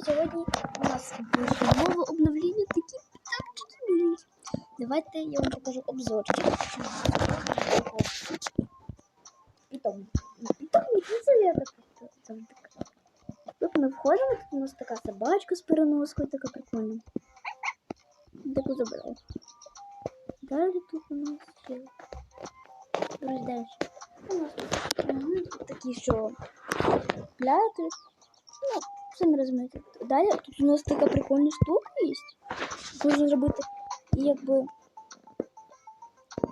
друзі, сьогодні у нас буде нове обновлення такі питапчики милі. Давайте я вам покажу обзорчик. Питом. Питом не залета завжди. Тут ми входимо, тут у нас така собачка з переноскою, така прикольна. Таку забрала. Далі тут у нас ще. Далі. У нас тут, ага, тут такі, що пляти. Ну, самі розумієте. Далі тут у нас така прикольна штука є. Можна зробити якби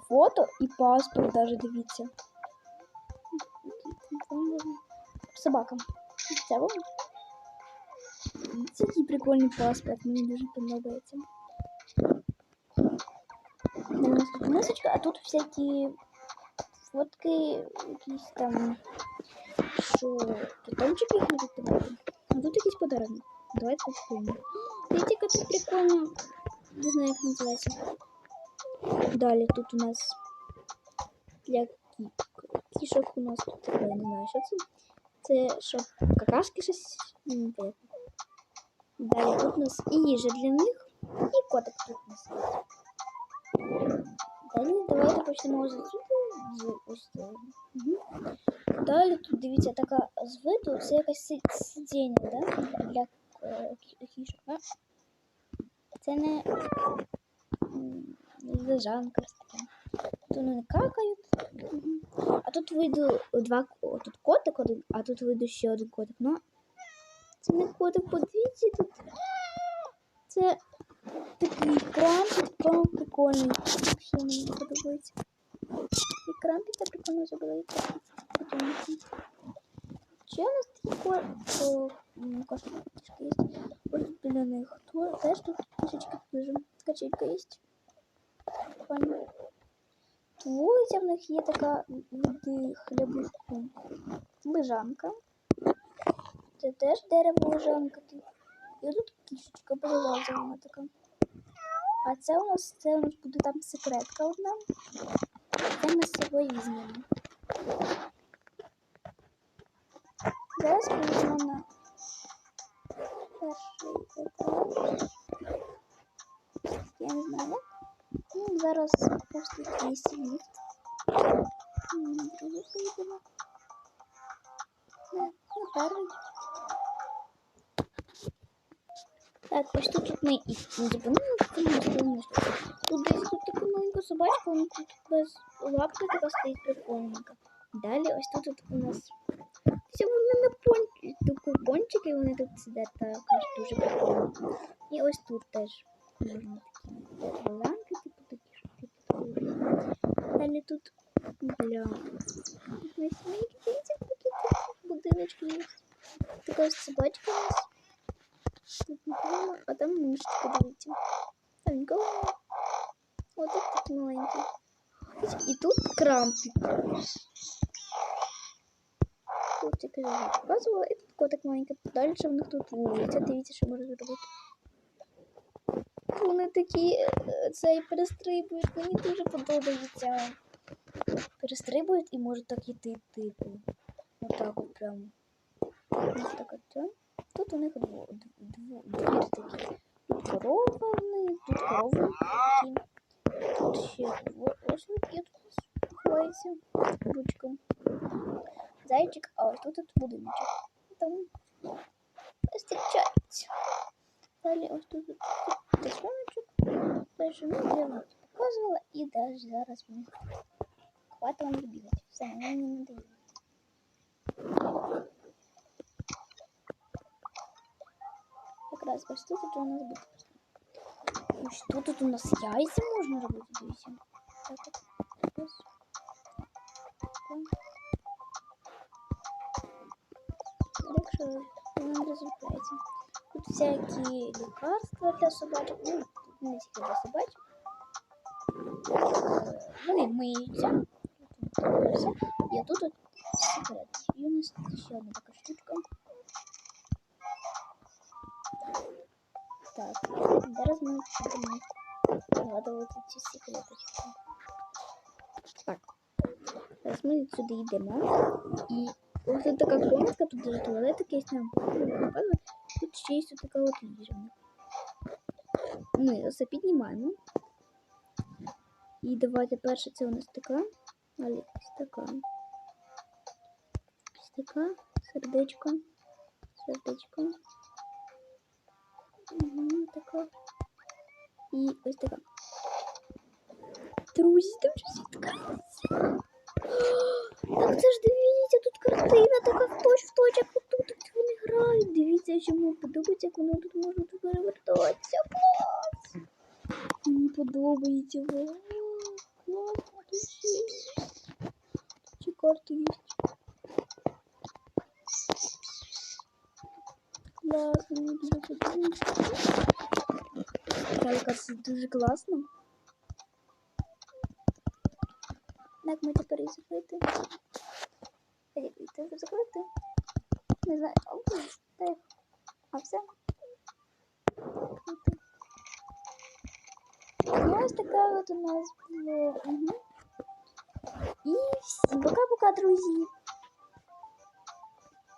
фото і паспорт даже дивіться. Собакам. Це воно. Це такий прикольний паспорт, мені дуже подобається. Далі у нас тут мисочка, а тут всякі фотки, якісь там, що питомчики їх можуть давати. А тут якийсь подарунок. Давайте попробуємо. Видите, яка тут прикольно. Не знаю, як називається. Далі тут у нас для кі- кішок у нас тут таке, я не знаю, що це. Це що, какашки щось? Не понятно. Далі тут у нас і їжа для них, і котик тут у нас є. Далі давайте почнемо з цього, з Далі тут дивіться така з виду, це якась сидіння, да? Для кішок. Це не лежанка. Тут вони какають. А тут вийду два тут котик один, а тут вийду ще один котик. Ну, це не котик, подивіться тут. Це такий крампіт, прям прикольний. Вообще мені подобається. І крампіта прикольно зробили. Ще у нас такі ко- о, м, кошки кішки є. Ось біля них. Теж тут кішечки дуже. Качелька є. Прикольно. Вулиця в них є така від хлібушку. Лежанка. Це теж дерево лежанка. І тут кішечка перелазила така. А це у нас це у нас буде там секретка одна. Це ми з собою візьмемо. Зараз візьмемо на перший етаж. Я не знаю. Ну, зараз просто якийсь ліфт. Другий поїдемо. На, на перший. Так, ось тут, ми і зупинили, тому стоїмо. Тут десь тут така маленька собачка, вона тут без лапки така стоїть прикольненька. Далі ось тут, у нас все вони на пончики, такі пончики, вони тут сидять також дуже прикольно. І ось тут теж можна такі голлянки, типу такі, типу. Далі тут бля. Тут на сімейки дивіться, такі будиночки є. Така ось собачка у нас. Тут нікого, а там мишечка, дивіться. Там. Тут такий маленький. І тут крампик. Тут я кажу, показувала, і тут котик маленький. Далі в них тут вулиця. Дивіться, що можна зробити. Вони такі цей перестрибують, мені дуже подобається. Перестрибують і можуть так іти, типу. Отак от прямо. Ось так от. Тут у них двір такі. Тут корова тут корови такі. Тут ще ось він тут ховається ручком. Зайчик, а ось тут, тут будиночок. Там зустрічаються. Далі ось тут, тут теслоночок. Далі ну, я вам показувала і навіть зараз ми хватить вам бігати. Все, мені не надоїло. Якраз ось тут у нас буде. Ось тут тут у нас яйця можна робити, дивіться. Так. Так. Воно не. Тут всякі лікарства для собачок. Ну, не тільки для собачок. Е, Вони миються. Тут тут от Зараз ми сюди йдемо. І ось тут така комнатка, тут даже туалет якийсь нам. Тут ще є така от їжа. Ми все піднімаємо. І давайте перше це у нас така. Але ось така. Ось така. Сердечко. Сердечко. Угу, така. І ось така. Друзі, там щось відкрилося. Так це ж дивіться, тут картина така в точ в точ, як тут тут вони грають. Дивіться, чому подобається, як воно тут можна тут перевертатися. Клас! Мені подобається. Вау, класно, дуже. Чи карти є? Класно, мені дуже подобається. Така якась дуже класно. Як ми тепер її закрити? А як закрити? Не знаю. Так. А все? Закрити. Ну, ось така от у нас була. Угу. І пока-пока, друзі.